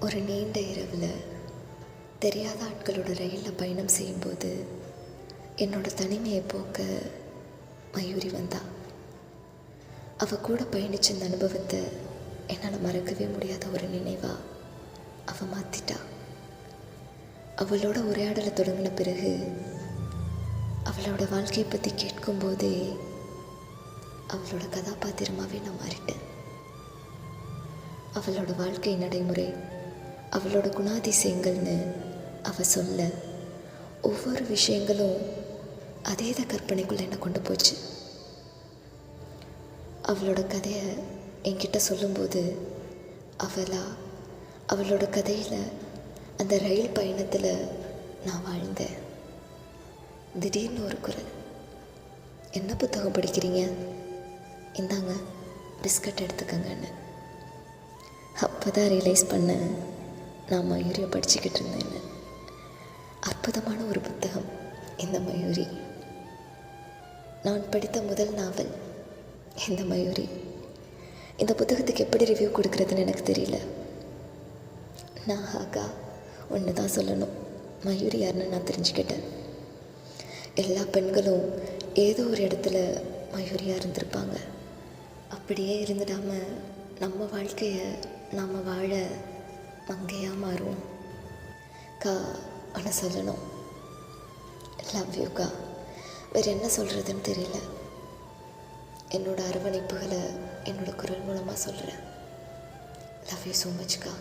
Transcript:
ஒரு நீண்ட இரவில் தெரியாத ஆட்களோட ரயிலில் பயணம் செய்யும்போது என்னோட தனிமையை போக்க மயூரி வந்தா. அவள் கூட பயணிச்ச இந்த அனுபவத்தை என்னால் மறக்கவே முடியாத ஒரு நினைவா அவள் மாற்றிட்டா அவளோட உரையாடலை தொடங்கின பிறகு அவளோட வாழ்க்கையை பற்றி கேட்கும்போதே அவளோட கதாபாத்திரமாகவே நான் மாறிட்டேன். அவளோட வாழ்க்கை நடைமுறை அவளோட குணாதிசயங்கள்னு அவ சொல்ல ஒவ்வொரு விஷயங்களும் அதே தான் கற்பனைக்குள்ளே என்னை கொண்டு போச்சு. அவளோட கதையை என்கிட்ட சொல்லும்போது அவளா அவளோட கதையில் அந்த ரயில் பயணத்தில் நான் வாழ்ந்தேன். திடீர்னு ஒரு குரல் என்ன புத்தகம் படிக்கிறீங்க? இந்தாங்க பிஸ்கட் எடுத்துக்கங்கன்னு. அப்போ தான் ரியலைஸ் பண்ணேன் நான் மயூரியை படிச்சுக்கிட்டு இருந்தேன்னு. அற்புதமான ஒரு புத்தகம் இந்த மயூரி. நான் படித்த முதல் நாவல் இந்த மயூரி. இந்த புத்தகத்துக்கு எப்படி ரிவ்யூ கொடுக்குறதுன்னு எனக்கு தெரியல. நான் ஹாகா ஒன்று தான் சொல்லணும். மயூரி யாருன்னு நான் தெரிஞ்சுக்கிட்டேன். எல்லா பெண்களும் ஏதோ ஒரு இடத்துல மயூரியாக இருந்திருப்பாங்க. அப்படியே இருந்துடாமல் நம்ம வாழ்க்கையை நாம் வாழ மங்கையாக மாறும் கா ஆனால் சொல்லணும். லவ் யூ கா. வேறு என்ன சொல்கிறதுன்னு தெரியல. என்னோட அரவணைப்புகளை என்னோட குரல் மூலமாக சொல்கிறேன் லவ் யூ ஸோ மச்க்கா